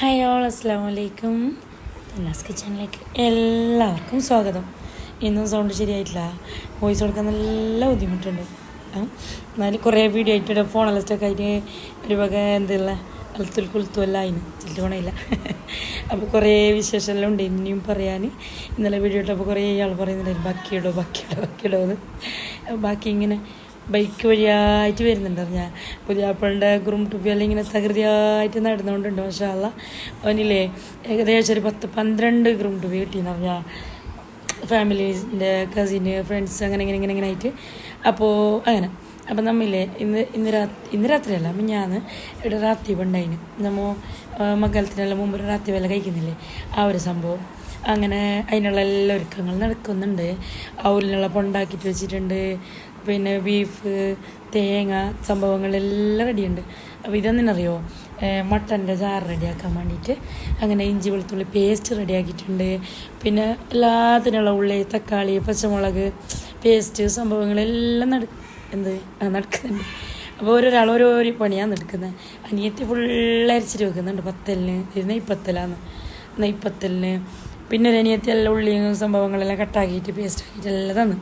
Hi all അസ്സാം വലൈക്കും തന്നാസ് കിച്ചണിലേക്ക് എല്ലാവർക്കും സ്വാഗതം. ഇന്നും സൗണ്ട് ശരിയായിട്ടില്ല. വോയിസ് കൊടുക്കാൻ നല്ല ബുദ്ധിമുട്ടുണ്ട്. എന്നാലും കുറേ വീഡിയോ ആയിട്ട് ഫോണെല്ലാം അലസ്റ്റൊക്കെ ആയിട്ട് ഒരു വക എന്തുള്ള അലത്തുൽ കുളുത്തുമല്ല അതിന്. ചില്ലുകൊണയില്ല അപ്പോൾ കുറേ വിശേഷമെല്ലാം ഉണ്ട്. ഇനിയും പറയാൻ. ഇന്നലെ വീഡിയോ ഇട്ടപ്പോൾ കുറേ ആൾ പറയുന്നുണ്ടായിരുന്നു ബാക്കിയിടോ ബാക്കിയിടോ ബാക്കിയിടോ എന്ന്. ബാക്കി ഇങ്ങനെ ബൈക്ക് വഴിയായിട്ട് വരുന്നുണ്ട്. ഞാൻ പുതിയ ആപ്പിളിന്റെ ഗ്രൂം ടുപ്പിയെല്ലാം ഇങ്ങനെ തകൃതിയായിട്ട് നടന്നുകൊണ്ടുണ്ട് പക്ഷേ അല്ല. അവനില്ലേ ഏകദേശം ഒരു പത്ത് പന്ത്രണ്ട് ഗ്രൂം ടുപ്പി കിട്ടിയിരുന്നു പറഞ്ഞാൽ ഫാമിലീസിന്റെ കസിന് ഫ്രണ്ട്സ് അങ്ങനെ ഇങ്ങനെ ഇങ്ങനെ ഇങ്ങനെ ആയിട്ട്. അപ്പോൾ അങ്ങനെ. അപ്പം നമ്മില്ലേ ഇന്ന് ഇന്ന് രാത്രി ഇന്ന് രാത്രിയല്ല അപ്പം ഞാൻ ഇവിടെ രാത്രി ഉണ്ടായിന് നമ്മൾ മകലത്തിനെല്ലാം മുമ്പ് രാത്രി വല്ല കഴിക്കുന്നില്ലേ? ആ ഒരു സംഭവം. അങ്ങനെ അതിനുള്ള എല്ലാ ഒരുക്കങ്ങൾ നടക്കുന്നുണ്ട്. ഔലിനുള്ള പൊണ്ടാക്കിയിട്ട് വെച്ചിട്ടുണ്ട്. പിന്നെ ബീഫ് തേങ്ങ സംഭവങ്ങളെല്ലാം റെഡിയുണ്ട് അപ്പോൾ ഇതെന്തിനറിയോ? മട്ടന്റെ ചാറ് റെഡിയാക്കാൻ വേണ്ടിയിട്ട് അങ്ങനെ ഇഞ്ചി വെളുത്തുള്ളി പേസ്റ്റ് റെഡിയാക്കിയിട്ടുണ്ട് പിന്നെ എല്ലാത്തിനുള്ള ഉള്ളി തക്കാളി പച്ചമുളക് പേസ്റ്റ് സംഭവങ്ങളെല്ലാം നട എന്ത്? ആ, നടക്കുന്നുണ്ട്. അപ്പോൾ ഓരോരാൾ ഓരോരോ പണിയാണ് എടുക്കുന്നത് അനിയത്തി ഫുള്ള് അരച്ചിട്ട് വെക്കുന്നുണ്ട് പത്തലിന്. ഇത് നെയ്പ്പത്തലാന്ന് നെയ്പ്പത്തലിന് പിന്നെ ഒരു അനിയത്തി എല്ലാം ഉള്ളിയും സംഭവങ്ങളെല്ലാം കട്ടാക്കിയിട്ട് പേസ്റ്റ് ആക്കിയിട്ട് എല്ലാം തന്നു.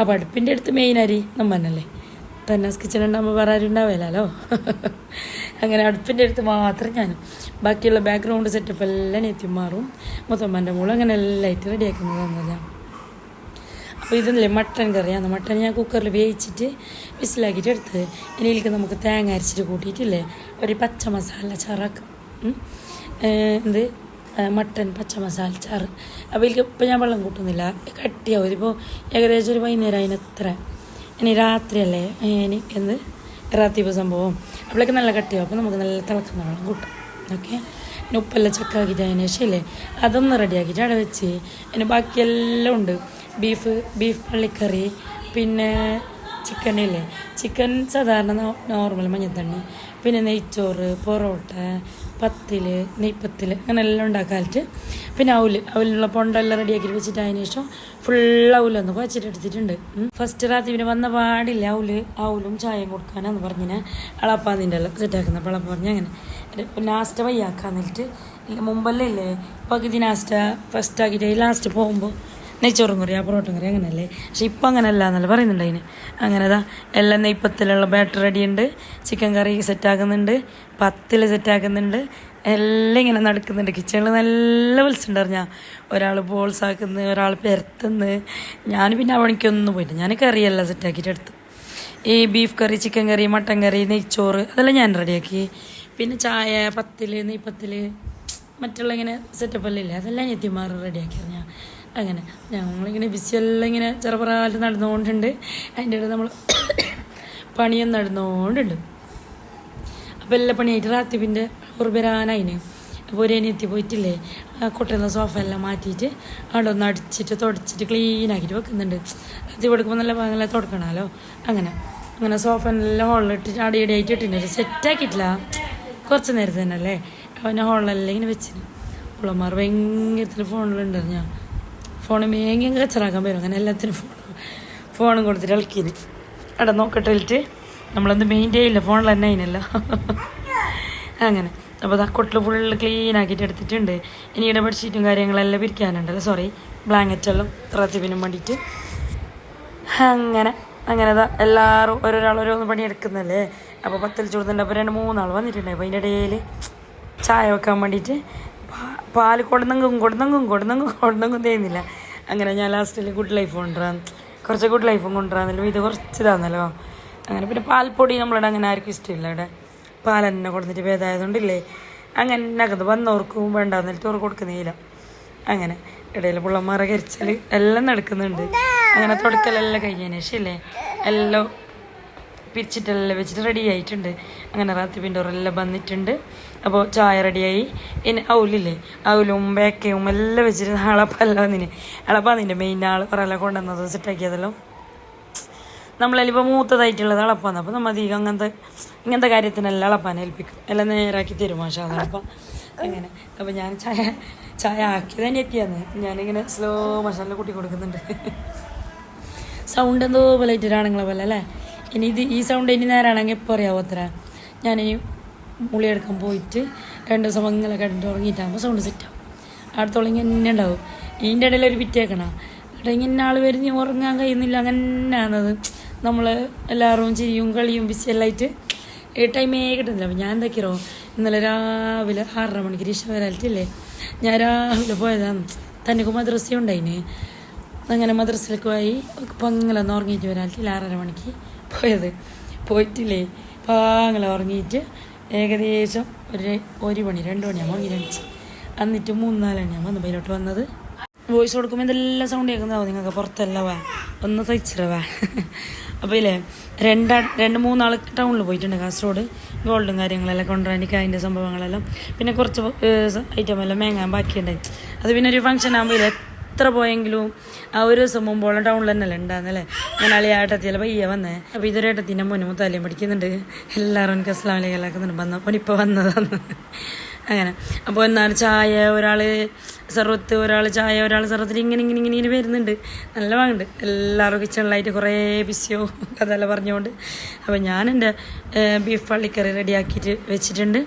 അപ്പോൾ അടുപ്പിന്റെ അടുത്ത് മെയിൻ അരി നമ്മൾ തന്നെയല്ലേ തന്നാസ് കിച്ചൺ ഉണ്ടാകുമ്പോൾ വേറെ ആരും ഉണ്ടാവില്ലല്ലോ? അങ്ങനെ അടുപ്പിന്റെ അടുത്ത് മാത്രം ഞാൻ ബാക്കിയുള്ള ബാക്ക്ഗ്രൗണ്ട് സെറ്റപ്പ് എല്ലാം നെത്തി മാറും മൊത്തം എന്റെ മോളും അങ്ങനെ എല്ലാം ആയിട്ട് റെഡിയാക്കുന്നതാണ് അപ്പോൾ ഇതല്ലേ മട്ടൻ കറിയാണ് മട്ടൻ ഞാൻ കുക്കറിൽ വേവിച്ചിട്ട് വിസിലാക്കിയിട്ട് എടുത്ത് ഇനിയിലേക്ക് നമുക്ക് തേങ്ങ അരച്ചിട്ട് കൂട്ടിയിട്ടില്ലേ? ഒരു പച്ച മസാല ചറക്ക് എന്ത്? മട്ടൻ പച്ച മസാല ചാറ് അപ്പോൾ എനിക്ക് ഇപ്പം ഞാൻ വെള്ളം കൂട്ടുന്നില്ല. കട്ടിയാവും. ഇപ്പോൾ ഏകദേശം ഒരു വൈകുന്നേരം അതിനെത്ര ഇനി രാത്രിയല്ലേ? ഇനി എന്ത്? രാത്രി ഇപ്പോൾ സംഭവം. അപ്പോഴേക്ക് നല്ല കട്ടിയാവും. അപ്പോൾ നമുക്ക് നല്ല തിളക്കുന്ന വെള്ളം കൂട്ടാം. ഓക്കെ? പിന്നെ ഉപ്പെല്ലാം ചെക്കാക്കിയിട്ട് അതിന് ശേഷം അല്ലേ അതൊന്ന് റെഡിയാക്കിയിട്ട് അവിടെ വെച്ച്. പിന്നെ ബാക്കിയെല്ലാം ഉണ്ട്. ബീഫ് ബീഫ് പള്ളിക്കറി പിന്നെ ചിക്കൻ ഇല്ലേ ചിക്കൻ സാധാരണ നോർമൽ മഞ്ഞത്തണ്ണി പിന്നെ നെയ്ച്ചോറ് പൊറോട്ട പത്തിൽ നെയ്പ്പത്തിൽ അങ്ങനെ എല്ലാം ഉണ്ടാക്കാലിട്ട് പിന്നെ അവൽ അവലിനുള്ള പൊണ്ടെല്ലാം റെഡിയാക്കി വെച്ചിട്ട് അതിന് ശേഷം ഫുൾ അവലൊന്ന് കുഴച്ചിട്ട് എടുത്തിട്ടുണ്ട്. ഫസ്റ്റ് രാത്രി പിന്നെ വന്ന പാടില്ല അവൽ അവലും ചായയും കൊടുക്കാനാന്ന് പറഞ്ഞിനെ. അളപ്പാന്നിന്റെ എല്ലാം സെറ്റാക്കുന്ന അപ്പോൾ അളപ്പ പറഞ്ഞ് അങ്ങനെ. ലാസ്റ്റ് വയ്യാക്കാന്നിട്ട് മുമ്പല്ലേ ഇല്ലേ? പകുതി ലാസ്റ്റ് ഫസ്റ്റ് ആക്കിയിട്ട് ലാസ്റ്റ് പോകുമ്പോൾ നെയ്ച്ചോറും കറി ആ പൊറോട്ടും കറി അങ്ങനെയല്ലേ പക്ഷെ ഇപ്പം അങ്ങനെയല്ല എന്നല്ല പറയുന്നുണ്ട് അതിന്. അങ്ങനെതാ എല്ലാം നെയ്പ്പത്തിലുള്ള ബാറ്റർ റെഡിയുണ്ട് ചിക്കൻ കറി സെറ്റാക്കുന്നുണ്ട് പത്തിൽ സെറ്റാക്കുന്നുണ്ട് എല്ലാം ഇങ്ങനെ നടക്കുന്നുണ്ട്. കിച്ചണിൽ നല്ല വിളിച്ചിട്ടുണ്ടായിരുന്നു ഞാൻ ഒരാൾ ബോൾസ് ആക്കുന്നു ഒരാൾ പെരത്തുന്ന്. ഞാൻ പിന്നെ ആ പണിക്കൊന്നും ഞാൻ കറിയെല്ലാം സെറ്റാക്കിയിട്ട് എടുത്തു. ഈ ബീഫ് കറി ചിക്കൻ കറി മട്ടൻ കറി നെയ്ച്ചോറ് അതെല്ലാം ഞാൻ റെഡിയാക്കി പിന്നെ ചായ പത്തിൽ നെയ്പ്പത്തിൽ മറ്റുള്ള ഇങ്ങനെ സെറ്റപ്പ് എല്ലാം ഇല്ലേ? അതെല്ലാം ഞെത്തിമാർ റെഡിയാക്കി ഞാൻ അങ്ങനെ. ഞങ്ങളിങ്ങനെ ബിസിയെല്ലാം ഇങ്ങനെ ചെറുപ്രാലത്ത് നടന്നുകൊണ്ടുണ്ട്. അതിന്റെ ഇടയിൽ നമ്മൾ പണിയും നടന്നുകൊണ്ടുണ്ട്. അപ്പോൾ എല്ലാ പണിയായിട്ട് റാത്തിപ്പിന്റെ ഉറുബരാനായിന് അപ്പോൾ ഒരു അനിയത്തി പോയിട്ടില്ലേ? ആ കൊട്ടുന്ന സോഫ എല്ലാം മാറ്റിയിട്ട് അവിടെ ഒന്ന് അടിച്ചിട്ട് തുടച്ചിട്ട് ക്ലീൻ ആക്കിയിട്ട് വെക്കുന്നുണ്ട്. റാത്തി കൊടുക്കുമ്പോൾ നല്ല നല്ല തുടക്കണമല്ലോ. അങ്ങനെ. അങ്ങനെ സോഫ എല്ലാം ഹോളിലിട്ടിട്ട് അടിയടി ആയിട്ട് ഇട്ടിട്ടുണ്ട് സെറ്റാക്കിയിട്ടില്ല കുറച്ച് നേരത്തെ തന്നെ അല്ലേ? അവനെ ഹോളിലെല്ലാം ഇങ്ങനെ വെച്ചിന്. ഉള്ളമാർ ഭയങ്കരത്തിൽ ഫോണിലുണ്ടായിരുന്നു ഞാൻ ഫോൺ മേങ്ങി കച്ചറാക്കാൻ വരും. അങ്ങനെ എല്ലാത്തിനും ഫോൺ ഫോണും കൊടുത്തിട്ട് ഇളക്കിന് അവിടെ നോക്കട്ടെ ഇട്ട് നമ്മളൊന്ന് മെയിന്റെയിൻ ചെയ്യില്ല ഫോണിൽ തന്നെ അതിനല്ല അങ്ങനെ. അപ്പോൾ ആ കൊട്ടിൽ ഫുള്ള് ക്ലീൻ ആക്കിയിട്ട് എടുത്തിട്ടുണ്ട്. ഇനി ഇവിടെ ബെഡ്ഷീറ്റും കാര്യങ്ങളെല്ലാം പിരിക്കാനുണ്ടല്ലോ സോറി ബ്ലാങ്കറ്റെല്ലാം റത്തിപ്പിനും വേണ്ടിയിട്ട് അങ്ങനെ. അങ്ങനെ അതാ എല്ലാവരും ഓരോരാൾ ഓരോന്ന് പണിയെടുക്കുന്നല്ലേ? അപ്പോൾ പത്തിൽ ചൂടുന്നുണ്ട്. അപ്പോൾ രണ്ട് മൂന്നാൾ വന്നിട്ടുണ്ട്. അപ്പോൾ അതിന്റെ ഇടയിൽ ചായ വെക്കാൻ വേണ്ടിയിട്ട് പാ- പാൽ കൊടുന്നെങ്കും കൊടുന്നെങ്കും കൊടുന്നെങ്കും കൊടുന്നെങ്കും തേന്നില്ല. അങ്ങനെ ഞാൻ ലാസ്റ്റിൽ ഗുഡ് ലൈഫ് കൊണ്ടുവരാൻ കുറച്ച് ഗുഡ് ലൈഫും കൊണ്ടുവരാന്നല്ലോ ഇത് കുറച്ച് ഇതാന്നല്ലോ അങ്ങനെ പിന്നെ പാൽപ്പൊടി നമ്മളിവിടെ അങ്ങനെ ആർക്കും ഇഷ്ടമില്ല ഇവിടെ. പാൽ തന്നെ കൊടുത്തിട്ട് ഭേദമായതുകൊണ്ടില്ലേ അങ്ങനെ അകത്ത് വന്നവർക്കും വേണ്ടാന്നിട്ട് ഓർക്ക് കൊടുക്കുന്നില്ല. അങ്ങനെ ഇടയിൽ പുള്ളന്മാരെ കരിച്ചാൽ എല്ലാം നടക്കുന്നുണ്ട്. അങ്ങനെ തുടക്കലെല്ലാം കഴിഞ്ഞതിന് ശേഷം ഇല്ലേ എല്ലാം പിരിച്ചിട്ടെല്ലാം വെച്ചിട്ട് റെഡി ആയിട്ടുണ്ട്. അങ്ങനെ റാത്തി പിന്നോറെല്ലാം വന്നിട്ടുണ്ട്. അപ്പോൾ ചായ റെഡിയായി ഇനി ഔലില്ലേ? ഔലും ബേക്കയും എല്ലാം വെച്ചിട്ട് അളപ്പല്ല വന്നിന് അളപ്പാന്നിന്റെ മെയിൻ ആൾ കുറെല്ലാം കൊണ്ടുവന്നത് സെറ്റാക്കിയതെല്ലാം നമ്മളതിലിപ്പോൾ മൂത്തതായിട്ടുള്ളത് അളപ്പാന്ന് അപ്പോൾ നമ്മൾ അധികം അങ്ങനത്തെ ഇങ്ങനത്തെ കാര്യത്തിനെല്ലാം അളപ്പാൻ ഏൽപ്പിക്കും. എല്ലാം നേരാക്കി തരും മാഷാ അപ്പം അങ്ങനെ. അപ്പോൾ ഞാൻ ചായ ചായ ആക്കിയത് തന്നെ എത്തിയാന്ന് ഞാനിങ്ങനെ സ്ലോ മസാല കൂട്ടി കൊടുക്കുന്നുണ്ട്. സൗണ്ട് എന്തോ പോലെ ആയിട്ടുള്ളാണുങ്ങളെ പോലെ അല്ലേ? ഇനി ഇത് ഈ സൗണ്ട് ഇനി നേരാണെങ്കിൽ ഇപ്പോൾ അറിയാവോ അത്ര? ഞാനിനി മുളിയെടുക്കാൻ പോയിട്ട് രണ്ട് ദിവസം മംഗല കണ്ടിട്ട് ഉറങ്ങിയിട്ടാകുമ്പോൾ സൗണ്ട് സെറ്റാവും അടുത്തുള്ളെങ്കിൽ തന്നെ ഉണ്ടാവും. ഇതിന്റെ ഇടയിൽ ഒരു പിറ്റേക്കണം ഇവിടെ ഇങ്ങനെ ആൾ വരുന്ന ഉറങ്ങാൻ കഴിയുന്നില്ല. അങ്ങനെയാണത്. നമ്മൾ എല്ലാവരും ചിരിയും കളിയും ബിസി എല്ലാം ആയിട്ട് ടൈമേ കിട്ടുന്നില്ല. അപ്പം ഞാൻ എന്തൊക്കെയോ? ഇന്നലെ രാവിലെ ആറര മണിക്ക് രക്ഷ വരാലിട്ടില്ലേ ഞാൻ രാവിലെ പോയതാണ് തനിക്ക് മദ്രസ അങ്ങനെ മദ്രസയിലേക്ക് പോയി. പങ്ങളൊന്ന് ഉറങ്ങിയിട്ട് വരാലിട്ടില്ല ആറര മണിക്ക്. പോയത്. പോയിട്ടില്ലേ? പാങ്ങളെ ഉറങ്ങിയിട്ട് ഏകദേശം ഒരു ഒരു മണി രണ്ട് മണിയാകുമ്പോൾ ഉറങ്ങി രണിച്ച് എന്നിട്ട് മൂന്നാൽ നാലാണ് വന്ന് ബൈലോട്ട് വന്നത്. വോയിസ് കൊടുക്കുമ്പോൾ എന്തെല്ലാം സൗണ്ട് കേൾക്കുന്നതാവും നിങ്ങൾക്ക് പുറത്തല്ല വാ. ഒന്ന് തയ്ച്ചിരവാ അപ്പോൾ ഇല്ലേ രണ്ടാ രണ്ട് മൂന്നാൾ ടൗണിൽ പോയിട്ടുണ്ട്. കാസർഗോഡ് ഗോൾഡും കാര്യങ്ങളെല്ലാം കൊണ്ടുവരാൻ അതിന്റെ സംഭവങ്ങളെല്ലാം. പിന്നെ കുറച്ച് ഐറ്റം എല്ലാം മേങ്ങാൻ ബാക്കിയുണ്ടായി അത് പിന്നെ ഒരു ഫംഗ്ഷൻ ആകുമ്പോൾ എത്ര പോയെങ്കിലും ആ ഒരു ദിവസം മുമ്പോളം ടൗണിൽ തന്നെയല്ലേ ഉണ്ടാകുന്നല്ലേ ഞാൻ അളി ചിലപ്പോൾ പയ്യ വന്നേ. അപ്പോൾ ഇതൊരു ഏട്ടത്തിന്റെ മുന്നേ മുത്താലിയും പഠിക്കുന്നുണ്ട് എല്ലാവരും എനിക്ക് അസ്ലാം വലൈക്കും വന്ന ഇപ്പോൾ വന്നതാണ് അങ്ങനെ. അപ്പോൾ എന്നാൽ ചായ ഒരാൾ സർവത്ത് ഒരാൾ ചായ ഒരാൾ സർവത്തിൽ ഇങ്ങനെ ഇങ്ങനെ ഇങ്ങനെ ഇങ്ങനെ വരുന്നുണ്ട്. നല്ല വാങ്ങുന്നുണ്ട്. എല്ലാവരും കിച്ചണിലായിട്ട് കുറേ ബിസിയോ അതെല്ലാം പറഞ്ഞുകൊണ്ട്. അപ്പോൾ ഞാൻ എന്റെ ബീഫ് പള്ളിക്കറി റെഡിയാക്കിയിട്ട് വെച്ചിട്ടുണ്ട്.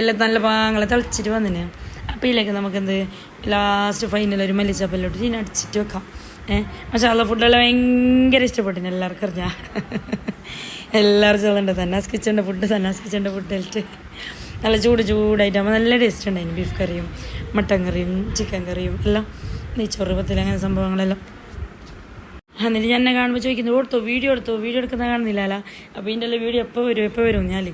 എല്ലാം നല്ല പാങ്ങളെ തിളച്ചിട്ട് വന്നിന്. അപ്പോൾ ഇതിലേക്ക് നമുക്കെന്ത് ലാസ്റ്റ് ഫൈനൽ ഒരു മല്ലിച്ചപ്പല്ലോട്ട് ഇനി അടിച്ചിട്ട് വെക്കാം. ഏഹ് അതുള്ള ഫുഡെല്ലാം ഭയങ്കര ഇഷ്ടപ്പെട്ടിന് എല്ലാവർക്കും അറിഞ്ഞാൽ എല്ലാവർക്കും ചെല്ലുണ്ട് തന്നാസ് കിച്ചന്റെ ഫുഡ് തന്നാസ് കിച്ചന്റെ ഫുഡ് കഴിച്ചിട്ട് നല്ല ചൂട് ചൂടായിട്ടാകുമ്പോൾ നല്ല ടേസ്റ്റ് ഉണ്ടായിരുന്നു ബീഫ് കറിയും മട്ടൻ കറിയും ചിക്കൻ കറിയും എല്ലാം. നെയ്ച്ചോറ് പത്തിൽ അങ്ങനെ സംഭവങ്ങളെല്ലാം. എന്നിട്ട് ഞാൻ എന്നെ കാണുമ്പോൾ ചോദിക്കുന്നു ഓർത്തോ വീഡിയോ എടുത്തോ? വീഡിയോ എടുക്കുന്ന കാണുന്നില്ല അല്ല. അപ്പോൾ ഇതിന്റെ വീഡിയോ എപ്പോൾ വരും എപ്പോൾ വരും ഞാൻ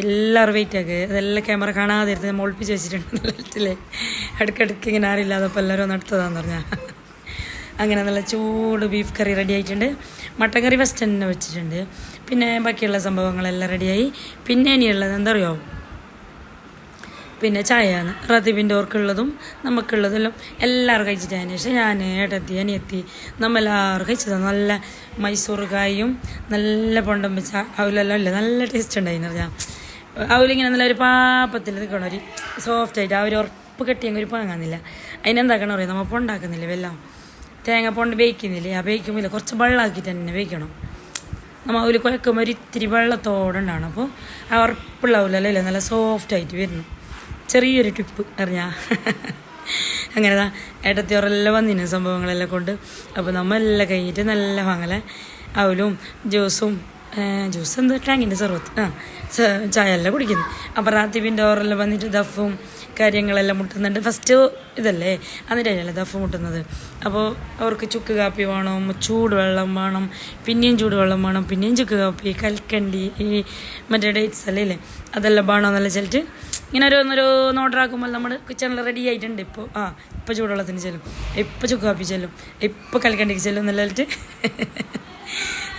എല്ലാവരും വെയിറ്റ് ആക്കുക അതെല്ലാം ക്യാമറ കാണാതെ ഇരുന്ന് നമ്മൾ ഒളിപ്പിച്ച് വെച്ചിട്ടുണ്ട്. ഇടയ്ക്കിടയ്ക്ക് ഇങ്ങനെ ആരില്ലാതെ അപ്പോൾ എല്ലാവരും ഒന്ന് എടുത്തതാന്ന് പറഞ്ഞാൽ അങ്ങനെ നല്ല ചൂട് ബീഫ് കറി റെഡി ആയിട്ടുണ്ട്. മട്ടൻ കറി ഫസ്റ്റ് തന്നെ വെച്ചിട്ടുണ്ട്. പിന്നെ ബാക്കിയുള്ള സംഭവങ്ങളെല്ലാം റെഡിയായി പിന്നെ ഇനിയുള്ളത് എന്താ അറിയോ പിന്നെ ചായയാണ്. റതീബിന്റെ ഓർക്കുള്ളതും നമുക്കുള്ളതും എല്ലാം എല്ലാവരും കഴിച്ചിട്ടതിന് ശേഷം ഞാൻ ഏട്ടത്തി അനിയത്തി നമ്മളെല്ലാവരും കഴിച്ചതാണ് നല്ല മൈസൂർ കായും നല്ല പൊണ്ടം വെച്ച അവലെല്ലാം ഇല്ല? നല്ല ടേസ്റ്റ് ഉണ്ടായിരുന്നു അറിയാം അവലിങ്ങനെ നല്ല ഒരു പാപ്പത്തിൽ നിൽക്കണം ഒരു സോഫ്റ്റ് ആയിട്ട് ആ ഒരു ഉറപ്പ് കെട്ടിയെങ്കിൽ ഒരു പാങ്ങാന്നില്ല. അതിനെന്താക്കണം അറിയാം? നമ്മൾ പൊണ്ടാക്കുന്നില്ല വെല്ലാം? തേങ്ങ പൊണ്ട് വേവിക്കുന്നില്ലേ? ആ വേവിക്കുമ്പോൾ കുറച്ച് വെള്ളമാക്കിയിട്ട് തന്നെ വേവിക്കണം. നമ്മൾ അതിൽ കുഴക്കുമ്പോൾ ഒരു ഇത്തിരി വെള്ളത്തോടെ ഉണ്ടാവണം. അപ്പോൾ ആ ഉറപ്പുള്ളാവില്ലല്ലോ നല്ല സോഫ്റ്റ് ആയിട്ട് വരുന്നു. ചെറിയൊരു ടിപ്പ് അറിഞ്ഞാ? അങ്ങനെതാ ഏട്ടത്തിയോറെല്ലാം വന്നിന് സംഭവങ്ങളെല്ലാം കൊണ്ട്. അപ്പോൾ നമ്മളെല്ലാം കഴിഞ്ഞിട്ട് നല്ല വാങ്ങലെ അവലും ജ്യൂസും ജ്യൂസ് എന്ത്? ടാങ്കിന്റെ സർവത്ത്. ആ ചായ എല്ലാം കുടിക്കുന്നു അപ്പോൾ റാത്തിബിന്റെ ഓറെല്ലാം വന്നിട്ട് ദഫും കാര്യങ്ങളെല്ലാം മുട്ടുന്നുണ്ട്. ഫസ്റ്റ് ഇതല്ലേ? എന്നിട്ടല്ലേ ദഫ് മുട്ടുന്നത്? അപ്പോൾ അവർക്ക് ചുക്ക് കാപ്പി വേണം ചൂടുവെള്ളം വേണം പിന്നെയും ചൂടുവെള്ളം വേണം പിന്നെയും ചുക്ക് കാപ്പി കൽക്കണ്ടി ഈ മറ്റേ ഡേറ്റ്സ് അല്ലേ ഇല്ലേ? അതെല്ലാം വേണമെന്നല്ല ചെല്ലിട്ട് ഇങ്ങനെ ഒരു ഒന്നൊരു ഓർഡർ ആക്കുമ്പോൾ നമ്മൾ കിച്ചണിൽ റെഡി ആയിട്ടുണ്ട്. ഇപ്പോൾ ആ ഇപ്പോൾ ചൂടുവെള്ളത്തിന് ചെല്ലും. ഇപ്പോൾ ചുക്ക് കാപ്പി ചെല്ലും. ഇപ്പോൾ കൽക്കണ്ടിക്ക് ചെല്ലും എന്നല്ലിട്ട്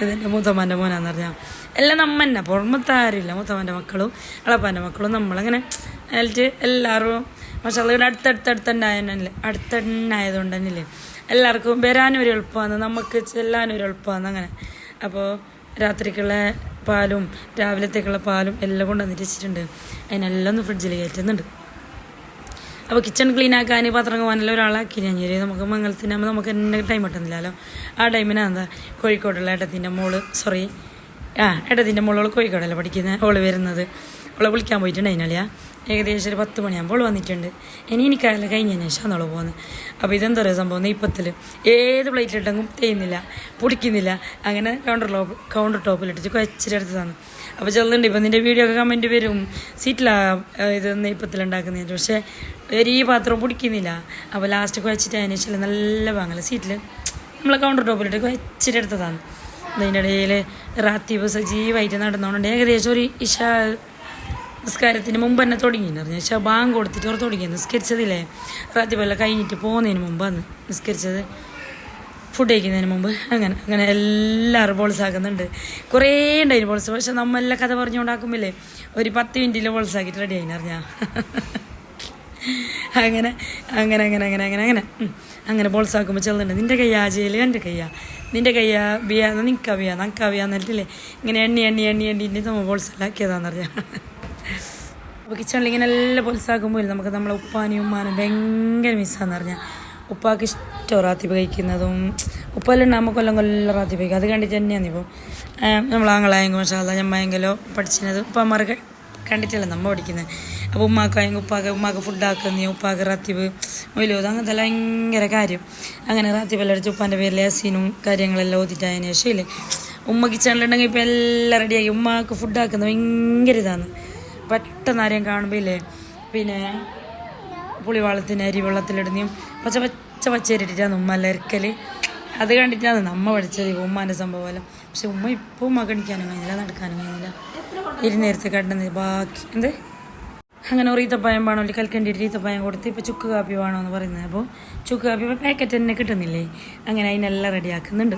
ഇതെന്റെ മൂത്തമ്മന്റെ മോനാന്ന് പറഞ്ഞാൽ എല്ലാം നമ്മ തന്നെ പുറമത്തെ ആരുമില്ല മൂത്തമ്മന്റെ മക്കളും അളപ്പാന്റെ മക്കളും നമ്മളങ്ങനെ എന്നിട്ട് എല്ലാവരും പക്ഷെ ഇവിടെ അടുത്തടുത്തടുത്തുണ്ടായതല്ലേ അടുത്തുണ്ടായതുകൊണ്ട് തന്നെയല്ലേ എല്ലാവർക്കും വരാനും ഒരു എളുപ്പമാണ്. നമുക്ക് ചെല്ലാനും ഒരു എളുപ്പമാണ് അങ്ങനെ. അപ്പോൾ രാത്രിക്കുള്ള പാലും രാവിലത്തേക്കുള്ള പാലും എല്ലാം കൊണ്ടുവന്നിട്ട് വെച്ചിട്ടുണ്ട്. അതിനെല്ലാം ഒന്ന് ഫ്രിഡ്ജിൽ കയറ്റുന്നുണ്ട്. അപ്പോൾ കിച്ചൺ ക്ലീൻ ആക്കാൻ പാത്രം പോകാനെല്ലാം ഒരാളാക്കി ഞാൻ. നമുക്ക് മംഗലത്തിനാകുമ്പോൾ നമുക്ക് എന്നെ ടൈം കിട്ടുന്നില്ലല്ലോ. ആ ടൈമിനാ എന്താ കോഴിക്കോടുള്ള ഏട്ടത്തിന്റെ മോൾ സോറി ആ ഏട്ടത്തിന്റെ മോളോൾ കോഴിക്കോടല്ലേ പഠിക്കുന്നത് അവൾ വരുന്നത്. അവളെ വിളിക്കാൻ പോയിട്ടുണ്ട് അതിനാളിയാ ഏകദേശം ഒരു പത്ത് മണിയാകുമ്പോൾ വന്നിട്ടുണ്ട്. ഇനി എനിക്കല്ല കഴിഞ്ഞ ശേഷം അവൾ പോകുന്നത്. അപ്പോൾ ഇതെന്താ പറയുക സംഭവം? നെയ്പ്പത്തിൽ ഏത് പ്ലേറ്റിലിട്ടെങ്കിലും തേയുന്നില്ല പൊടിക്കുന്നില്ല. അങ്ങനെ കൗണ്ടർ കൗണ്ടർ ടോപ്പിലിട്ടിട്ട് കുഴച്ചിട്ടെടുത്തതാണ് അപ്പോൾ ചെല്ലുന്നുണ്ട്. ഇപ്പം നിന്റെ വീഡിയോ ഒക്കെ കമന്റ് വരും. സീറ്റിലാണ് ഇത് നെയ്പ്പത്തിലുണ്ടാക്കുന്നതിന് പക്ഷേ വേറെ ഈ പാത്രം പിടിക്കുന്നില്ല. അപ്പോൾ ലാസ്റ്റ് കുഴച്ചിട്ട് അതിന് ശേഷം നല്ല വാങ്ങല. സീറ്റിൽ നമ്മൾ കൗണ്ടർ ടോപ്പിലിട്ട് കുഴച്ചിട്ടെടുത്തതാണ് അതിന്റെ ഇടയിൽ റാത്തീവ് സജീവമായിട്ട് നടന്നുകൊണ്ട് ഏകദേശം ഒരു ഇഷ നിസ്കാരത്തിന് മുമ്പ് തന്നെ തുടങ്ങിയിരുന്നു പക്ഷേ ബാങ്ക് കൊടുത്തിട്ട് അവർ തുടങ്ങി നിസ്കരിച്ചതില്ലേ? റാത്തിപ്പെല്ലാം കഴിഞ്ഞിട്ട് പോകുന്നതിന് മുമ്പാണ് നിസ്കരിച്ചത്. ഫുഡ് കഴിക്കുന്നതിന് മുമ്പ്. അങ്ങനെ അങ്ങനെ എല്ലാവരും ബോൾസ് ആക്കുന്നുണ്ട് കുറേ ഉണ്ടായിരുന്നു ബോൾസ്. പക്ഷെ നമ്മളെല്ലാം കഥ പറഞ്ഞുകൊണ്ടാക്കുമ്പോഴേ ഒരു പത്ത് മിനിറ്റിൽ ബോൾസ് ആക്കിയിട്ട് റെഡി ആയിന്ന് അറിഞ്ഞാ. അങ്ങനെ അങ്ങനെ അങ്ങനെ അങ്ങനെ അങ്ങനെ അങ്ങനെ. അങ്ങനെ ബോൾസ് ആക്കുമ്പോൾ ചെല്ലുന്നുണ്ട്. നിന്റെ കയ്യാ ജയിൽ എന്റെ കയ്യാ. നിന്റെ കയ്യാ ബിയാ നിനക്ക് അവിയാ നിനക്ക് അവിയാന്ന് പറഞ്ഞിട്ടില്ലേ ഇങ്ങനെ എണ്ണി എണ്ണി എണ്ണി എണ്ണി എണ്ണി നമ്മൾ ബോൾസ് ആക്കിയതാന്ന് അറിയാം അപ്പോൾ കിച്ചണിൽ ഇങ്ങനെ എല്ലാം പൊലിസാക്കുമ്പോൾ നമുക്ക് നമ്മളെ ഉപ്പാനും ഉമ്മാനും ഭയങ്കര മിസ്സാന്ന് പറഞ്ഞാൽ ഉപ്പാക്ക് ഇഷ്ടം റാത്തിപ്പ് കഴിക്കുന്നതും ഉപ്പെല്ലാം ഉണ്ടാകുമ്പോൾ കൊല്ലം കൊല്ലം റാത്തിപ്പ് കഴിക്കും അത് കണ്ടിട്ട് തന്നെയാണ് ഇപ്പോൾ നമ്മൾ ആങ്ങളായെങ്കിൽ മഷാല ഞമ്മയെങ്കിലോ പഠിച്ചിരുന്നത് ഉപ്പമാർക്ക് കണ്ടിട്ടല്ല നമ്മ പഠിക്കുന്നത് അപ്പോൾ ഉമ്മാക്കായെങ്കിൽ ഉപ്പാക്ക ഉമ്മാക്ക് ഫുഡാക്കുന്ന ഉപ്പാക്ക് റാത്തീവ് മൊയിലോത് അങ്ങനത്തെ ഭയങ്കര കാര്യം. അങ്ങനെ റാത്തിപ്പെല്ലാം അടിച്ച് ഉപ്പാന്റെ പേരിൽ അസീനും കാര്യങ്ങളെല്ലാം ഓതിട്ടായതിനു ശേഷം ഇല്ലേ ഉമ്മ കിച്ചണിലുണ്ടെങ്കിൽ ഇപ്പോൾ എല്ലാം റെഡിയാക്കി ഉമ്മാക്ക് ഫുഡാക്കുന്നത് ഭയങ്കര ഇതാണ്. പെട്ടെന്ന് ആരെയും കാണുമ്പോൾ ഇല്ലേ പിന്നെ പുളിവെള്ളത്തിന് അരി വെള്ളത്തിലിടുന്നതും പച്ച പച്ച പച്ചരിട്ടിട്ടാണ് ഉമ്മ എല്ലാം ഇറക്കൽ അത് കണ്ടിട്ടാണ് നമ്മ പഠിച്ചത് ഉമ്മാന്റെ സംഭവം എല്ലാം പക്ഷെ ഉമ്മ ഇപ്പോൾ ഉമ്മ കണിക്കാനും കഴിഞ്ഞില്ല നടക്കാനും കഴിഞ്ഞില്ല ഇരുന്നേരത്തെ കണ്ടെന്ന് ബാക്കി എന്ത്? അങ്ങനെ ഒരു ഈത്തപ്പായം വേണോ അല്ലെങ്കിൽ കൽക്കണ്ടിട്ട് ഈത്തപ്പായം കൊടുത്ത് ഇപ്പോൾ ചുക്ക് കാപ്പി വേണോ എന്ന് പറയുന്നത്. അപ്പോൾ ചുക്ക് കാപ്പി പാക്കറ്റ് തന്നെ കിട്ടുന്നില്ലേ? അങ്ങനെ അതിനെല്ലാം റെഡിയാക്കുന്നുണ്ട്.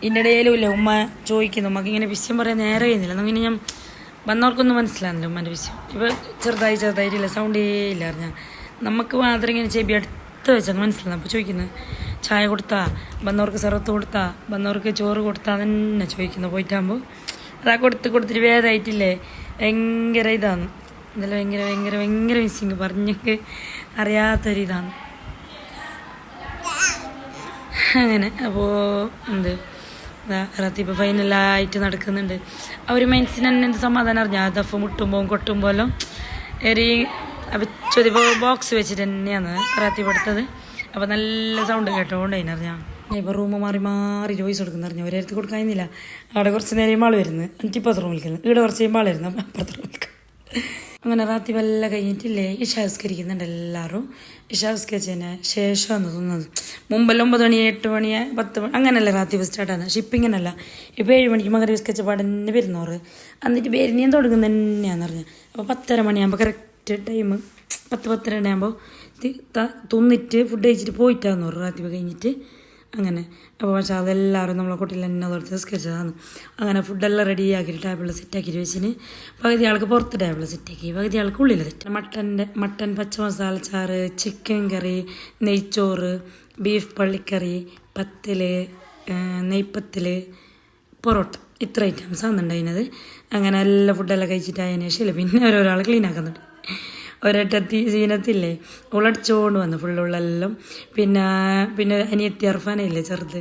ഇതിന്റെ ഇടയിലും ഇല്ല ഉമ്മ ചോദിക്കുന്നു. ഉമ്മക്ക് ഇങ്ങനെ വിഷയം പറയാൻ നേരെ കഴിയുന്നില്ല. അങ്ങനെ ഞാൻ വന്നവർക്കൊന്നും മനസ്സിലാകുന്നില്ല ഉമ്മന്റെ വിഷയം. ഇപ്പോൾ ചെറുതായി ചെറുതായിട്ടില്ല സൗണ്ടേ ഇല്ല അറിഞ്ഞാൽ നമുക്ക് മാത്രം ഇങ്ങനെ ചെബി അടുത്ത് വെച്ചാൽ മനസ്സിലാണ് അപ്പോൾ ചോദിക്കുന്നത് ചായ കൊടുത്താ വന്നവർക്ക് സിറത്ത് കൊടുത്താ വന്നവർക്ക് ചോറ് കൊടുത്താ തന്നെ ചോദിക്കുന്നു. പോയിട്ടാകുമ്പോൾ അതാ കൊടുത്ത് കൊടുത്തിട്ട് വേദമായിട്ടില്ലേ ഭയങ്കര ഇതാണ്. ഇതെല്ലാം ഭയങ്കര ഭയങ്കര ഭയങ്കര മിസ്സിങ് പറഞ്ഞൊക്കെ അറിയാത്തൊരിതാണ് അങ്ങനെ അപ്പോൾ എന്ത്? റാത്തിപ്പോൾ ഫൈനലായിട്ട് നടക്കുന്നുണ്ട്. ഒരു മനസ്സിന് തന്നെ എന്ത് സമാധാനം അറിഞ്ഞാൽ ദഫ് മുട്ടുമ്പോൾ കൊട്ടുമ്പോലും എല്ലാം ഒരു ചെറിയ ബോക്സ് വെച്ചിട്ട് തന്നെയാണ് റാത്തി പെടുത്തത്. അപ്പം നല്ല സൗണ്ട് കേട്ടോണ്ട് അതിനറിഞ്ഞാൽ ഞാൻ ഇപ്പോൾ റൂം മാറി മാറി ജോയിസ് കൊടുക്കുന്ന അറിഞ്ഞു. ഒരേരത്ത് കൊടുക്കാനില്ല അവിടെ കുറച്ച് നേരം ആൾ വരുന്നത് എന്നിട്ട് അത്ര റൂമിൽ ഇവിടെ കുറച്ച് കഴിയുമ്പോൾ ആൾ വരുന്നു. അപ്പുറത്ത് റൂമിൽ അങ്ങനെ റാത്തി വല്ല കഴിഞ്ഞിട്ടില്ലേ? ഇഷാസ്കരിക്കുന്നുണ്ട് എല്ലാവരും. ഇഷാസ്കരിച്ചതിന് ശേഷമാണ് തോന്നുന്നത്. മുമ്പെല്ലാം ഒമ്പത് മണി എട്ട് മണി പത്ത് മണി അങ്ങനെയല്ല റാത്തി സ്റ്റാർട്ടാണ് ഷിപ്പിങ്ങനല്ല ഇപ്പോൾ ഏഴ് മണിക്ക് മകര വിസ്കരിച്ച പാടന്നെ വരുന്നവർ എന്നിട്ട് വരുന്നേം തുടങ്ങുന്ന തന്നെയാന്ന് പറഞ്ഞത് അപ്പോൾ പത്തര മണിയാകുമ്പോൾ കറക്റ്റ് ടൈം പത്ത് പത്തര ആകുമ്പോൾ തിന്നിട്ട് ഫുഡ് കഴിച്ചിട്ട് പോയിട്ടാന്ന് പറഞ്ഞു റാത്തി കഴിഞ്ഞിട്ട്. അങ്ങനെ. അപ്പോൾ പക്ഷേ അതെല്ലാവരും നമ്മളെ കുട്ടിയിൽ തന്നെ അതോടത്ത് സ്കെച്ചതാണ് അങ്ങനെ ഫുഡെല്ലാം റെഡി ആക്കിയിട്ട് ടേബിളിൽ സെറ്റാക്കിയിട്ട് വെച്ചിന്. പകുതി ആൾക്ക് പുറത്ത് ടേബിളിൽ സെറ്റാക്കി പകുതി ആൾക്ക് ഉള്ളിൽ സെറ്റ് മട്ടന്റെ മട്ടൻ പച്ച മസാല ചാറ് ചിക്കൻ കറി നെയ്ച്ചോറ് ബീഫ് പള്ളിക്കറി പത്തിൽ നെയ്പ്പത്തിൽ പൊറോട്ട. ഇത്ര ഐറ്റംസ് ആണ് ഉണ്ടായിരുന്നത്. അങ്ങനെ എല്ലാ ഫുഡെല്ലാം കഴിച്ചിട്ട് അതിന് ശേഷം പിന്നെ ഓരോരാൾ ക്ലീൻ ആക്കുന്നുണ്ട് ഒരൊറ്റത്തി സീനത്തില്ലേ? ഉളടിച്ചോണ്ട് വന്നു ഫുള്ളുള്ളെല്ലാം പിന്നെ പിന്നെ അനിയത്തി അർഫാനയില്ലേ ചെറുത്?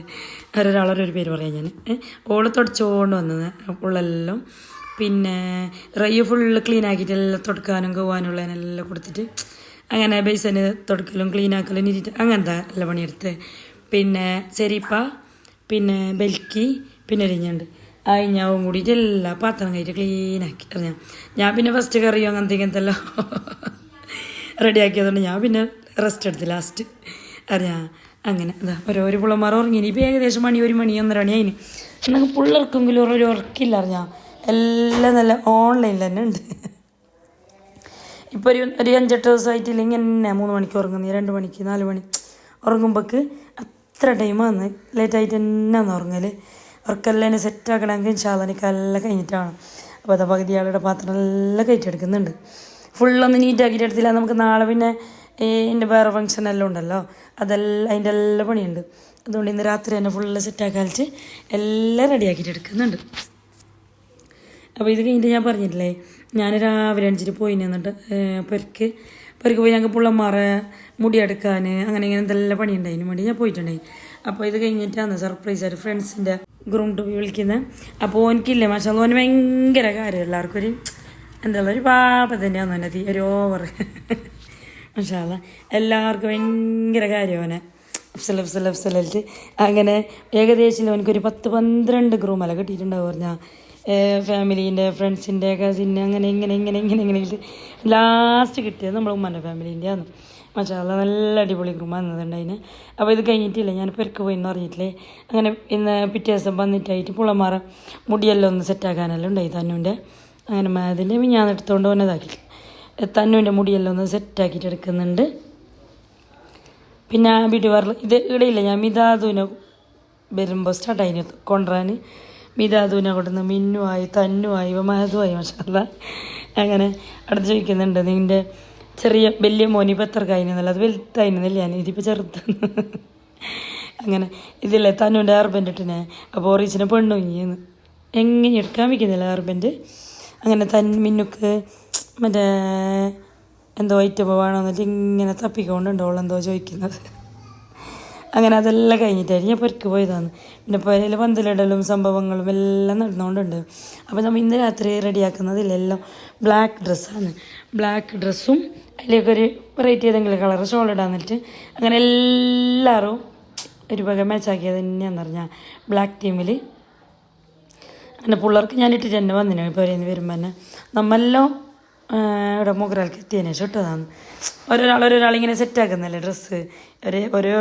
ഒരാളൊരു പേര് പറയാം ഞാൻ ഓൾ വന്നത് ഉള്ളെല്ലാം. പിന്നെ റയ്യ ഫുള്ള് ക്ലീൻ ആക്കിയിട്ട് എല്ലാം തുടക്കാനും കോവാനുള്ളതിനെല്ലാം കൊടുത്തിട്ട് അങ്ങനെ ബേസന് തുടക്കലും ക്ലീൻ ആക്കലും ഇരിട്ട് അങ്ങനത്തെ എല്ലാം പണിയെടുത്ത്. പിന്നെ സെരിപ്പ പിന്നെ ബെൽക്കി പിന്നെ എരിഞ്ഞുണ്ട് അയിഞ്ഞാവും കൂടിയിട്ട് എല്ലാ പാത്രം കഴിച്ച് ക്ലീനാക്കി അറിയാം ഞാൻ പിന്നെ ഫസ്റ്റ് കറിയോ അങ്ങനത്തെ ഇങ്ങനത്തെ എല്ലാം റെഡിയാക്കിയതുകൊണ്ട് ഞാൻ പിന്നെ റെസ്റ്റ് എടുത്ത് ലാസ്റ്റ് അറിയാം അങ്ങനെ അതാ ഓരോരോ പിള്ളമാർ ഉറങ്ങി. ഇപ്പോൾ ഏകദേശം മണി ഒരു മണി ഒന്നര മണി അതിന് നമുക്ക് പിള്ളേർക്കെങ്കിലും ഒരു ഉറക്കില്ല അറിഞ്ഞാൽ എല്ലാം നല്ല ഓൺലൈനിൽ തന്നെ ഉണ്ട്. ഇപ്പോൾ ഒരു ഒരു അഞ്ചെട്ട് ദിവസമായിട്ടില്ല ഇങ്ങനെ മൂന്ന് മണിക്ക് ഉറങ്ങുന്നു രണ്ട് മണിക്ക് നാല് മണി. ഉറങ്ങുമ്പോൾക്ക് അത്ര ടൈം വന്ന് ലേറ്റായിട്ട് തന്നെ ഒന്ന് ഉറങ്ങൽ അവർക്കെല്ലാം സെറ്റാക്കണമെങ്കിൽ ഇൻഷാല്ലാനിക്കെല്ലാം കഴിഞ്ഞിട്ടാണ്. അപ്പോൾ അതാ പകുതി ആളുടെ പാത്രം എല്ലാം കയറ്റിയെടുക്കുന്നുണ്ട് ഫുള്ളൊന്ന് നീറ്റാക്കിയിട്ട് എടുത്തില്ല നമുക്ക് നാളെ പിന്നെ എന്റെ വേറെ ഫങ്ഷൻ എല്ലാം ഉണ്ടല്ലോ. അതെല്ലാം അതിന്റെ എല്ലാം പണിയുണ്ട്. അതുകൊണ്ട് ഇന്ന് രാത്രി തന്നെ ഫുള്ള് സെറ്റാക്കാലിച്ച് എല്ലാം റെഡിയാക്കിയിട്ട് എടുക്കുന്നുണ്ട്. അപ്പോൾ ഇത് കഴിഞ്ഞിട്ട് ഞാൻ പറഞ്ഞിട്ടില്ലേ ഞാൻ രാവിലെ അണിച്ചിട്ട് പോയി നിന്നിട്ട് പെരക്ക് പെരക്ക് പോയി ഞങ്ങൾക്ക് പുള്ളന്മാരെ മുടി എടുക്കാൻ അങ്ങനെ ഇങ്ങനെ എന്തെല്ലാം പണിയുണ്ടായിരുന്നു വേണ്ടി ഞാൻ പോയിട്ടുണ്ടായി. അപ്പോൾ ഇത് കഴിഞ്ഞിട്ടാണ് സർപ്രൈസ് ആയിട്ട് ഫ്രണ്ട്സിന്റെ ഗ്രൂം ടു വിളിക്കുന്നത് അപ്പോൾ എനിക്കില്ലേ മാഷാ ഓന് ഭയങ്കര കാര്യം എല്ലാവർക്കും ഒരു എന്താ ഒരു പാപ്പ തന്നെയാന്ന് തീ ഒരു ഓവർ മാഷാല്ല എല്ലാവർക്കും ഭയങ്കര കാര്യം ഓനെ. അഫ്സൽ അഫ്സൽ അഫ്സലായിട്ട് അങ്ങനെ ഏകദേശം ഓനക്കൊരു പത്ത് പന്ത്രണ്ട് ഗ്രൂമല കിട്ടിയിട്ടുണ്ടാവും പറഞ്ഞാൽ ഫാമിലീന്റെ ഫ്രണ്ട്സിന്റെ കസിന്റെ അങ്ങനെ ഇങ്ങനെ ഇങ്ങനെ ഇങ്ങനെ ഇങ്ങനെ ലാസ്റ്റ് കിട്ടിയത് നമ്മളെ ഉമ്മന്റെ ഫാമിലീന്റെ ആണ് മച്ചാല നല്ല അടിപൊളി കുറുമ എന്നതുണ്ടായിന് അപ്പോൾ ഇത് കഴിഞ്ഞിട്ടില്ല ഞാൻ പെരുക്ക് പോയി എന്ന് പറഞ്ഞിട്ടില്ലേ? അങ്ങനെ ഇന്ന് പിറ്റേ ദിവസം വന്നിട്ടായിട്ട് പുളമാറ മുടിയെല്ലാം ഒന്ന് സെറ്റാക്കാനെല്ലാം ഉണ്ടായി തന്നുവിന്റെ അങ്ങനെ അതിന്റെ ഞാൻ എടുത്തുകൊണ്ട് വന്നതാക്കി. തന്നുവിന്റെ മുടിയെല്ലാം ഒന്ന് സെറ്റാക്കിയിട്ട് എടുക്കുന്നുണ്ട്. പിന്നെ പാർലർ ഇത് ഇടയില്ല ഞാൻ മിതാദുവിനെ വരുമ്പോൾ സ്റ്റാർട്ടായി കൊണ്ടുവരാൻ മിതാദുവിനെ കൊണ്ടുവന്ന് മിന്നുമായി തന്നുമായി മഹതുമായി മഷാല്ല അങ്ങനെ അടുത്ത് ചോദിക്കുന്നുണ്ട് നിന്റെ ചെറിയ വലിയ മോനി കഴിഞ്ഞല്ല അത് വലുതായിരുന്നില്ല ഞാൻ ഇതിപ്പോൾ ചെറുത്ത് അങ്ങനെ ഇതില്ലേ തന്നുണ്ട് ഹെയർബൻഡ് ഇട്ടിനെ അപ്പോൾ ഓറീച്ചിനെ പെണ്ണു ഇങ്ങിന്ന് എങ്ങനെ എടുക്കാൻ വയ്ക്കുന്നില്ല ഹെയർബൻഡ് അങ്ങനെ തൻ മിന്നുക്ക് മറ്റേ എന്തോ ഐറ്റം വേണമെന്നിട്ട് ഇങ്ങനെ തപ്പിക്കൊണ്ടുണ്ടോ എന്തോ ചോദിക്കുന്നത്. അങ്ങനെ അതെല്ലാം കഴിഞ്ഞിട്ടായിരുന്നു ഞാൻ പൊരക്ക് പോയതാണ്. പിന്നെ പുരയിൽ പന്തലിടലും സംഭവങ്ങളും എല്ലാം നടന്നുകൊണ്ടുണ്ട് അപ്പോൾ നമ്മൾ ഇന്ന് രാത്രി റെഡിയാക്കുന്നതിൽ എല്ലാം ബ്ലാക്ക് ഡ്രസ്സാണ്. ബ്ലാക്ക് ഡ്രസ്സും അതിലേക്ക് ഒരു വെറൈറ്റി ഏതെങ്കിലും കളർ ഷോൾ ഇടാൻ എന്നിട്ട് അങ്ങനെ എല്ലാവരും ഒരു വക മാച്ചാക്കിയത് തന്നെയാണെന്ന് പറഞ്ഞാൽ ബ്ലാക്ക് ടീമിൽ അങ്ങനെ പിള്ളേർക്ക് ഞാൻ ഇട്ടിട്ട് തന്നെ വന്നിനു ഇപ്പോൾ വരുമ്പോൾ വരുമ്പോൾ തന്നെ. നമ്മളെല്ലാം ഇവിടെ മുഖറാൾക്ക് എത്തിയതിനെ ശേഷം ഇട്ടതാണ് ഓരോരാൾ ഓരോരാൾ ഇങ്ങനെ സെറ്റാക്കുന്നല്ലേ ഡ്രസ്സ് ഒരു ഓരോ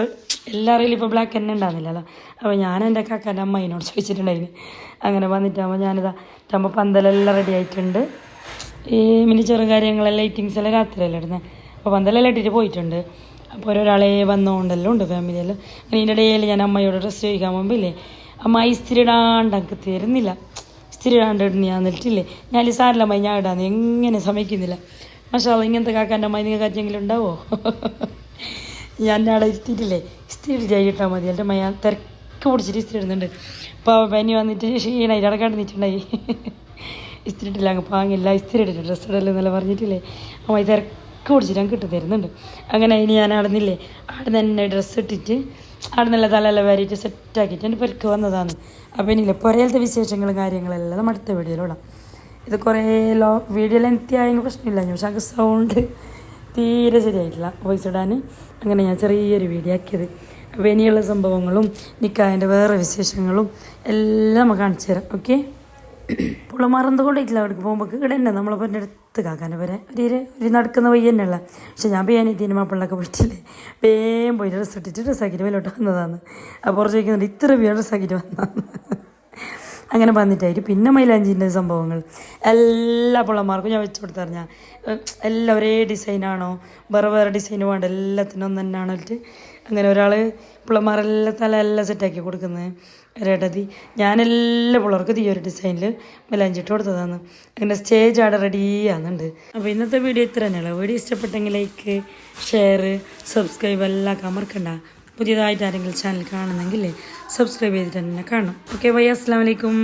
എല്ലാവരെയും ഇപ്പോൾ ബ്ലാക്ക് തന്നെ ഉണ്ടാകുന്നില്ലല്ലോ അപ്പോൾ ഞാൻ എന്റെ കാക്കാന്റെ അമ്മയിനോട് ചോദിച്ചിട്ടുണ്ടായിന് അങ്ങനെ വന്നിട്ടാകുമ്പോൾ ഞാനിതാ ആകുമ്പോൾ പന്തലെല്ലാം റെഡി ആയിട്ടുണ്ട്. ഈ മിനി ചെറു കാര്യങ്ങളെല്ലാം ലൈറ്റിങ്സ് എല്ലാം രാത്രിയല്ലേ ഇടുന്നത് അപ്പോൾ പന്തലെല്ലാം ഇട്ടിട്ട് പോയിട്ടുണ്ട്. അപ്പോൾ ഒരാളെ വന്നുകൊണ്ടെല്ലാം ഉണ്ട് ഫാമിലിയെല്ലാം അങ്ങനെ ഇതിന്റെ ഇടയിൽ ഞാൻ അമ്മയോട് ഡ്രസ്സ് ചോദിക്കാൻ മുമ്പില്ലേ? അമ്മ ഇസ്തിരി ഇടാണ്ട് എനിക്ക് തരുന്നില്ല. ഇസ്തിരി ഇടാണ്ട് ഞാൻ നിൽക്കില്ലേ? ഞാൻ സാറില്ല മൈ ഞാൻ ഇടാന്ന് എങ്ങനെ സമ്മതിക്കുന്നില്ല മഷാ ഇങ്ങനത്തെ കാക്കാന്റെ മൈ നിങ്ങൾക്ക് കാറ്റെങ്കിലും ഉണ്ടാവോ? ഞാൻ അവിടെ ഇരുത്തിയിട്ടില്ലേ? ഇസ്തിരി ചെയ്തിട്ടാൽ മതി. എന്റെ മൈ തിരക്ക് പിടിച്ചിട്ട് ഇസ്തിരി ഇടുന്നുണ്ട്. അപ്പോൾ പനി വന്നിട്ട് ക്ഷീണായിട്ട് അടക്കാണ്ട് നിൽക്കണ്ടായി ഇസ്തിരി ഇട്ടില്ല അങ്ങ് പാങ്ങില്ല. ഇസ്തിരി ഇട്ടിട്ട് ഡ്രസ്സ് ഇടല്ലോ എന്നല്ല പറഞ്ഞിട്ടില്ലേ? അമ്മ തിരക്ക് പിടിച്ചിട്ട് ഞാൻ കിട്ടി തരുന്നുണ്ട്. അങ്ങനെ ഇനി ഞാൻ അവിടെ നിന്നില്ലേ അവിടെ തന്നെ ഡ്രസ്സ് ഇട്ടിട്ട് അവിടെ നല്ല തലയെല്ലാം വരിയിട്ട് സെറ്റാക്കിയിട്ട് എന്റെ പെരുക്ക് വന്നതാണ്. അപ്പോൾ ഇനിയില്ല പുരയിലത്തെ വിശേഷങ്ങളും കാര്യങ്ങളെല്ലാം നമ്മൾ അടുത്ത വീഡിയോയിലോടാം. ഇത് കുറേ ലോ വീഡിയോ ലെങ്തി ആയെങ്കിൽ പ്രശ്നമില്ല പക്ഷെ അത് സൗണ്ട് തീരെ ശരിയായിട്ടില്ല. വോയിസ് ഇടാൻ അങ്ങനെ ഞാൻ ചെറിയൊരു വീഡിയോ ആക്കിയത്. അപ്പോൾ ഇനിയുള്ള സംഭവങ്ങളും നിൽക്കാന്റെ വേറെ വിശേഷങ്ങളും എല്ലാം നമുക്ക് കാണിച്ചു തരാം. ഓക്കെ പുള്ള മറന്നു കൊണ്ടിട്ടില്ല അവിടേക്ക് പോകുമ്പോൾ ഇവിടെ തന്നെ നമ്മളെ പറഞ്ഞ അടുത്ത് കാക്കാനെ വരെ ഒരു ഒരു നടക്കുന്ന വഴി തന്നെയുള്ള പക്ഷെ ഞാൻ ബിയാനിത്തിന് മാപ്പിളൊക്കെ പോയിട്ടില്ലേ വേഗം പോയി ഡ്രസ്സ് ഇട്ടിട്ട് ഡ്രസ്സാക്കിയിട്ട് വെലോട്ട് വന്നതാണ് അപ്പോൾ കുറച്ച് ചോദിക്കുന്നുണ്ട് ഇത്ര വീ ഡ്രസ്സാക്കിയിട്ട് വന്നതാണ് അങ്ങനെ വന്നിട്ടായിരിക്കും പിന്നെ മൈലാഞ്ചിന്റെ സംഭവങ്ങൾ. എല്ലാ പിള്ളമാർക്കും ഞാൻ വെച്ച് കൊടുത്തറിഞ്ഞ എല്ലാം ഒരേ ഡിസൈനാണോ വേറെ വേറെ ഡിസൈൻ വേണ്ട. എല്ലാത്തിനും ഒന്ന് തന്നെയാണോ എന്നിട്ട് അങ്ങനെ ഒരാൾ പിള്ളമാരെല്ലാം തല എല്ലാം സെറ്റാക്കി കൊടുക്കുന്നത് ഒരേട്ടതി ഞാനെല്ലാ പിള്ളേർക്കും ഒരു ഡിസൈനിൽ മെലാഞ്ചിട്ട് കൊടുത്തതാണ്. അങ്ങനെ സ്റ്റേജ് അവിടെ റെഡി ആകുന്നുണ്ട് അപ്പോൾ ഇന്നത്തെ വീഡിയോ ഇത്ര തന്നെയല്ല വീഡിയോ ഇഷ്ടപ്പെട്ടെങ്കിൽ ലൈക്ക് ഷെയർ സബ്സ്ക്രൈബ് എല്ലാം മറക്കണ്ട. പുതിയതായിട്ട് ആരെങ്കിലും ചാനൽ കാണുന്നെങ്കിൽ സബ്സ്ക്രൈബ് ചെയ്തിട്ട് തന്നെ കാണണം. ഓക്കെ ബൈ അസ്സാം വലൈക്കും